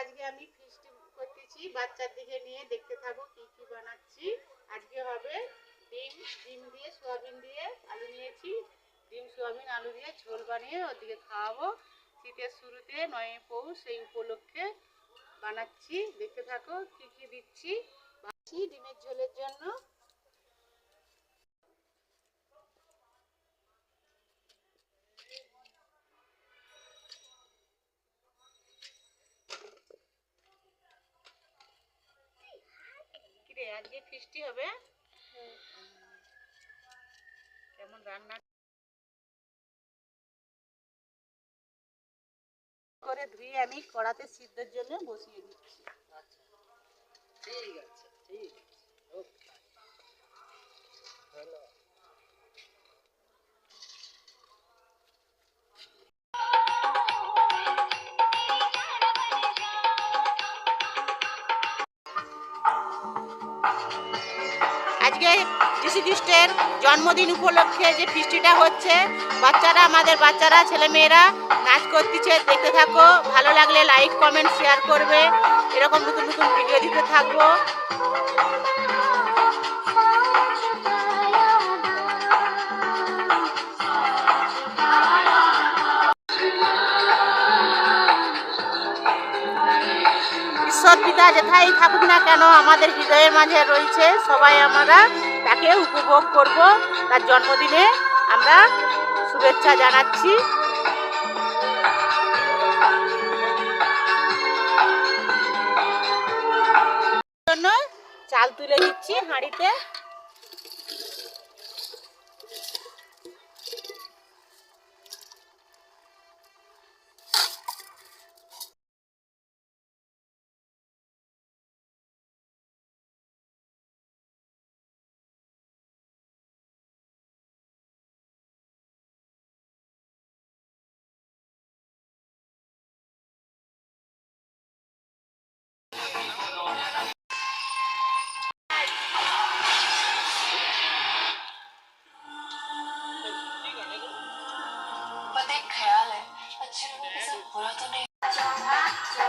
আজকে আমি ফিস্টি করতেছি। বাচ্চার দিকে নিয়ে দেখতে থাকো কি কি বানাচ্ছি। আজকে হবে ডিম ডিম দিয়ে সোয়াবিন দিয়ে আলু নিয়েছি। ডিম, সোয়াবিন, আলু দিয়ে ঝোল বানিয়ে ওদিকে খাওয়াবো। শীতের শুরুতে নয় পৌষ, সেই উপলক্ষে বানাচ্ছি। দেখতে থাকো কি কি দিচ্ছি। ডিমের ঝোলের জন্য কিরে আজকে ফিস্টি হবে। কেমন রান্না করে ধুয়ে আমি কড়াতে সিদ্ধের জন্য বসিয়ে দিচ্ছি। আচ্ছা। ঠিক আছে ঠিক আছে। আজকে যিশু খ্রিস্টের জন্মদিন উপলক্ষে যে ফিস্টিটা হচ্ছে, বাচ্চারা, আমাদের বাচ্চারা, ছেলেমেয়েরা নাচ করতেছে, দেখতে থাকো। ভালো লাগলে লাইক কমেন্ট শেয়ার করবে। এরকম নতুন নতুন ভিডিও দিতে থাকব। ঈশ্বর পিতা যেথায় থাকুক না কেন, আমাদের হৃদয়ের মাঝে রয়েছে সবাই আমরা তাকে উপভোগ করব। তার জন্মদিনে আমরা শুভেচ্ছা জানাচ্ছি। জন্য চাল তুলে দিচ্ছি হাঁড়িতে।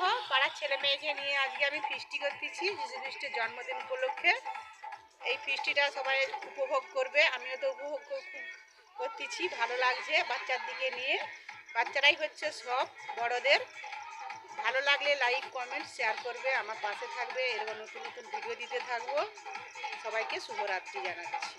দেখো পাড়ার ছেলে মেয়েকে নিয়ে আজকে আমি ফিস্টি করতেছি যিশু খ্রিস্টের জন্মদিন উপলক্ষে। এই ফিস্টিটা সবাই উপভোগ করবে। আমিও তো উপভোগ করতেছি, ভালো লাগছে বাচ্চার দিকে নিয়ে। বাচ্চারাই হচ্ছে সব বড়দের। ভালো লাগলে লাইক, কমেন্ট, শেয়ার করবে, আমার পাশে থাকবে। এরকম নতুন নতুন ভিডিও দিতে থাকব। সবাইকে শুভরাত্রি জানাচ্ছি।